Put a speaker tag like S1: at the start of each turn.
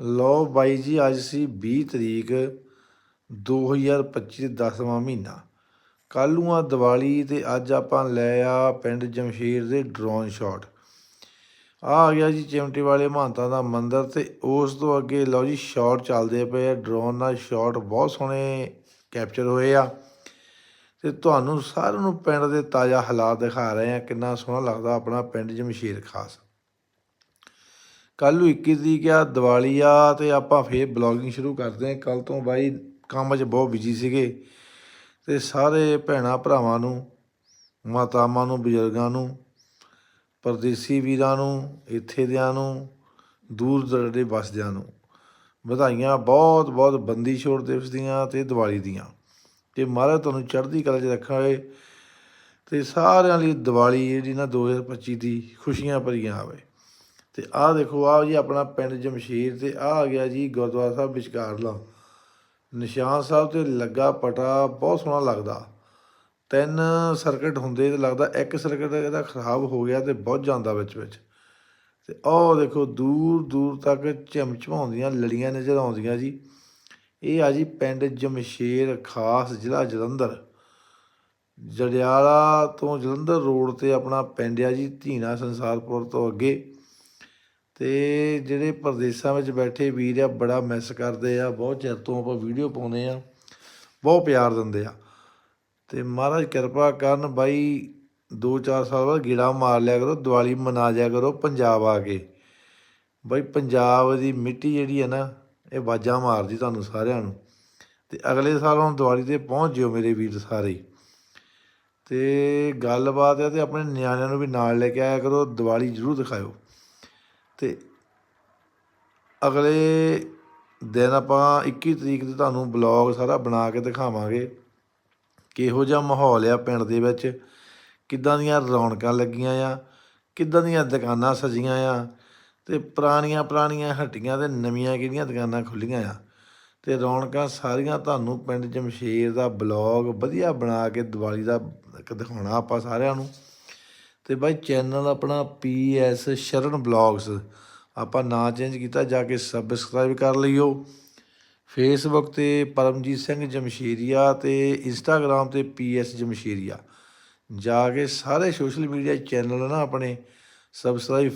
S1: ਲਓ ਬਾਈ ਜੀ, ਅੱਜ ਸੀ 20 ਤਰੀਕ 2025 ਦੇ 10ਵਾਂ ਮਹੀਨਾ। ਕੱਲ੍ਹ ਨੂੰ ਆ ਦੀਵਾਲੀ ਤੇ ਅੱਜ ਆਪਾਂ ਲੈ ਆ ਪਿੰਡ ਜਮਸ਼ੀਰ ਦੇ ਡਰੋਨ ਸ਼ਾਟ ਆ ਆ ਗਿਆ ਜੀ ਚਿਮਟੇ ਵਾਲੇ ਮਹੰਤਾਂ ਦਾ ਮੰਦਿਰ ਤੇ ਉਸ ਤੋਂ ਅੱਗੇ ਲਓ ਜੀ ਸ਼ਾਟ ਚੱਲਦੇ ਪਏ ਆ ਡਰੋਨ ਨਾਲ ਸ਼ਾਟ ਬਹੁਤ ਸੋਹਣੇ ਕੈਪਚਰ ਹੋਏ ਆ। ਤੇ ਤੁਹਾਨੂੰ ਸਾਰਿਆਂ ਨੂੰ ਪਿੰਡ ਦੇ ਤਾਜ਼ਾ ਹਾਲਾਤ ਦਿਖਾ ਰਹੇ ਆ, ਕਿੰਨਾ ਸੋਹਣਾ ਲੱਗਦਾ ਆਪਣਾ ਪਿੰਡ ਜਮਸ਼ੀਰ ਖਾਸ। ਕੱਲ ਨੂੰ 21 ਤਰੀਕ ਆ, ਦੀਵਾਲੀ ਆ ਤੇ ਆਪਾਂ ਫੇਰ ਬਲੌਗਿੰਗ ਸ਼ੁਰੂ ਕਰਦੇ ਹਾਂ। ਕੱਲ ਤੋਂ ਬਾਈ ਕੰਮ 'ਚ ਬਹੁਤ ਬਿਜ਼ੀ ਸੀਗੇ ਤੇ ਸਾਰੇ ਭੈਣਾਂ ਭਰਾਵਾਂ ਨੂੰ, ਮਾਤਾਵਾਂ ਨੂੰ, ਬਜ਼ੁਰਗਾਂ ਨੂੰ, ਪਰਦੇਸੀ ਵੀਰਾਂ ਨੂੰ, ਇੱਥੇ ਦਿਆਂ ਨੂੰ, ਦੂਰ ਦਰੜੇ ਵਸਦਿਆਂ ਨੂੰ ਵਧਾਈਆਂ ਬਹੁਤ ਬਹੁਤ ਬੰਦੀ ਛੋੜ ਦਿਵਸ ਦੀਆਂ ਤੇ ਦੀਵਾਲੀ ਦੀਆਂ। ਤੇ ਮਹਾਰਾਜ ਤੁਹਾਨੂੰ ਚੜ੍ਹਦੀ ਕਲਾ 'ਚ ਰੱਖਾਂਗੇ ਤੇ ਸਾਰਿਆਂ ਲਈ ਦੀਵਾਲੀ ਜਿਹੜੀ ਨਾ 2025 ਦੀ ਖੁਸ਼ੀਆਂ ਭਰੀਆਂ ਆਵੇ। ਤੇ ਆਹ ਦੇਖੋ, ਆਹ ਜੀ ਆਪਣਾ ਪਿੰਡ ਜਮਸ਼ੀਰ ਤੇ ਆਹ ਆ ਗਿਆ ਜੀ ਗੁਰਦੁਆਰਾ ਸਾਹਿਬ ਵਿਚਕਾਰਲਾ ਨਿਸ਼ਾਨ ਸਾਹਿਬ ਤੇ ਲੱਗਾ ਪਟਾ, ਬਹੁਤ ਸੋਹਣਾ ਲੱਗਦਾ। ਤਿੰਨ ਸਰਕਟ ਹੁੰਦੇ ਤੇ ਲੱਗਦਾ, ਇੱਕ ਸਰਕਟ ਇਹਦਾ ਖਰਾਬ ਹੋ ਗਿਆ ਤੇ ਬਹੁਤ ਜਾਂਦਾ ਵਿੱਚ ਵਿੱਚ। ਤੇ ਉਹ ਦੇਖੋ, ਦੂਰ ਦੂਰ ਤੱਕ ਝਮਝਮਾਉਂਦੀਆਂ ਲੜੀਆਂ ਨਜ਼ਰ ਆਉਂਦੀਆਂ ਜੀ। ਇਹ ਆ ਜੀ ਪਿੰਡ ਜਮਸ਼ੇਰ, ਖਾਸ ਜ਼ਿਲ੍ਹਾ ਜਲੰਧਰ। ਜੜਿਆਲਾ ਤੋਂ ਜਲੰਧਰ ਰੋਡ ਤੇ ਆਪਣਾ ਪਿੰਡ ਆ ਜੀ, ਧੀਨਾ ਸੰਸਾਰਪੁਰ ਤੋਂ ਅੱਗੇ। ਤੇ ਜਿਹੜੇ ਪ੍ਰਦੇਸ਼ਾਂ ਵਿੱਚ ਬੈਠੇ ਵੀਰ ਆ, ਬੜਾ ਮਿਸ ਕਰਦੇ ਆ, ਬਹੁਤ ਚਿਰ ਤੋਂ ਆਪਾਂ ਵੀਡੀਓ ਪਾਉਂਦੇ ਆ, ਬਹੁਤ ਪਿਆਰ ਦਿੰਦੇ ਆ। ਤੇ ਮਹਾਰਾਜ ਕਿਰਪਾ ਕਰਨ ਬਾਈ 2-4 ਸਾਲ ਬਾਅਦ ਗੇੜਾ ਮਾਰ ਲਿਆ ਕਰੋ, ਦੀਵਾਲੀ ਮਨਾ ਜਾਇਆ ਕਰੋ, ਪੰਜਾਬ ਆ ਕੇ। ਬਾਈ, ਪੰਜਾਬ ਦੀ ਮਿੱਟੀ ਜਿਹੜੀ ਹੈ ਨਾ, ਇਹ ਬਾਜਾਂ ਮਾਰਦੀ ਤੁਹਾਨੂੰ ਸਾਰਿਆਂ ਨੂੰ। ਤੇ ਅਗਲੇ ਸਾਲ ਹੁਣ ਦੀਵਾਲੀ ਤੇ ਪਹੁੰਚ ਜਿਓ ਮੇਰੇ ਵੀਰ ਸਾਰੇ। ਹੀ। ਤੇ ਗੱਲਬਾਤ ਹੈ ਤੇ ਆਪਣੇ ਨਿਆਣਿਆਂ ਨੂੰ ਵੀ ਨਾਲ ਲੈ ਕੇ ਆਇਆ ਕਰੋ, ਦੀਵਾਲੀ ਜ਼ਰੂਰ ਦਿਖਾਇਓ। ਤੇ ਅਗਲੇ ਦਿਨ ਆਪਾਂ 21 ਤਰੀਕ ਤੇ ਤੁਹਾਨੂੰ ਬਲੌਗ ਸਾਰਾ ਬਣਾ ਕੇ ਦਿਖਾਵਾਂਗੇ ਕਿਹੋ ਜਿਹਾ ਮਾਹੌਲ ਆ ਪਿੰਡ ਦੇ ਵਿੱਚ, ਕਿੱਦਾਂ ਦੀਆਂ ਰੌਣਕਾਂ ਲੱਗੀਆਂ ਆ, ਕਿੱਦਾਂ ਦੀਆਂ ਦੁਕਾਨਾਂ ਸਜੀਆਂ ਆ, ਤੇ ਪੁਰਾਣੀਆਂ ਪੁਰਾਣੀਆਂ ਹੱਟੀਆਂ ਤੇ ਨਵੀਆਂ ਕਿਹੜੀਆਂ ਦੁਕਾਨਾਂ ਖੁੱਲੀਆਂ ਆ। ਤੇ ਰੌਣਕਾਂ ਸਾਰੀਆਂ ਤੁਹਾਨੂੰ ਪਿੰਡ ਜਮਸ਼ੇਰ ਦਾ ਬਲੌਗ ਵਧੀਆ ਬਣਾ ਕੇ ਦੀਵਾਲੀ ਦਾ ਦਿਖਾਉਣਾ ਆਪਾਂ ਸਾਰਿਆਂ ਨੂੰ। ਤੇ ਬਾਈ ਚੈਨਲ ਆਪਣਾ ਪੀ ਐਸ ਸ਼ਰਨ ਬਲੌਗਸ। ਆਪਾਂ ਨਾਂ ਚੇਂਜ ਕੀਤਾ, ਜਾ ਕੇ ਸਬਸਕ੍ਰਾਈਬ ਕਰ ਲਈਓ। ਫੇਸਬੁੱਕ ਤੇ ਪਰਮਜੀਤ ਸਿੰਘ ਜਮਸ਼ੇਰੀਆ ਤੇ ਇੰਸਟਾਗ੍ਰam ਤੇ ਪੀ ਐਸ ਜਮਸ਼ੇਰੀਆ। ਜਾ ਕੇ ਸਾਰੇ ਸੋਸ਼ਲ ਮੀਡੀਆ ਚੈਨਲ ਨਾ ਆਪਣੇ ਸਬਸਕ੍ਰਾਈਬ